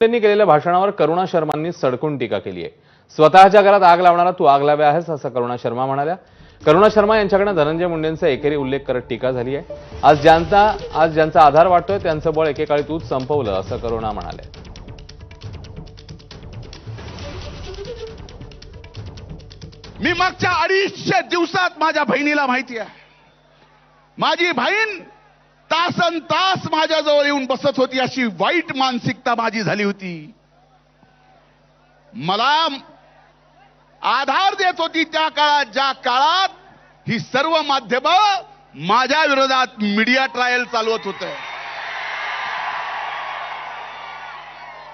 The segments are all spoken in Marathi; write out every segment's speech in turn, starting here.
त्यांनी केलेल्या भाषणावर करुणा शर्मांनी सडकून टीका केली आहे. स्वतःच्या घरात आग लावणारा तू आग लाव्या आहेस असं करुणा शर्मा म्हणाल्या. करुणा शर्मा यांच्याकडे धनंजय मुंडेंचा एकेरी उल्लेख करत टीका झाली आहे. आज ज्यांचा आज ज्यांचा आधार वाटतोय त्यांचं बळ एकेकाळी तूच संपवलं असं करुणा म्हणाले मी मागच्या अडीचशे दिवसात माझ्या बहिणीला माहिती आहे. माझी बहीण तासन तास माझ्याजवळ येऊन बसत होती अशी वाईट मानसिकता माझी झाली होती. मला आधार देत होती त्या काळात ज्या काळात ही सर्व माध्यम माझ्या विरोधात मीडिया ट्रायल चालवत होत.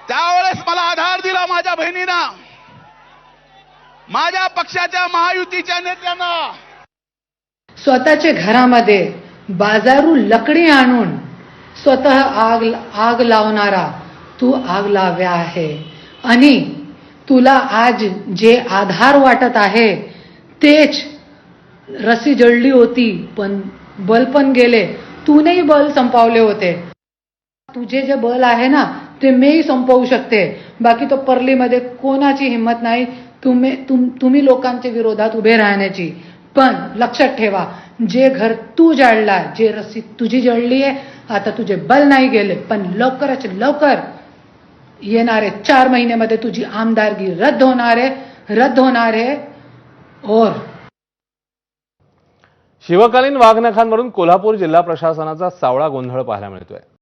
त्यावेळेस मला आधार दिला माझ्या बहिणीना माझ्या पक्षाच्या महायुतीच्या नेत्यांना. स्वतःच्या घरामध्ये बाजारू लकडी आणून स्वतः आग आग लावणारा तू आग लाव्या आहे. आणि तुला आज जे आधार वाटत आहे तेच रसी जळली होती पण बल पण गेले. तूनेही बल संपवले होते. तुझे जे बल आहे ना ते मीही संपवू शकते. बाकी तो परलीमध्ये कोणाची हिंमत नाही तुम्ही तुम तुम्ही लोकांच्या विरोधात उभे राहण्याची. पण लक्षात ठेवा जे घर तू जाळला जे रस्सी तुझी जळली आहे आता तुझे बल नाही गेले पण लवकरच लवकर येणारे चार महिन्यामध्ये तुझी आमदारगी रद्द होणार आहे रद्द होणार आहे. और शिवकालीन वाघनखांवरून कोल्हापूर जिल्हा प्रशासनाचा सावळा गोंधळ पाहायला मिळतोय.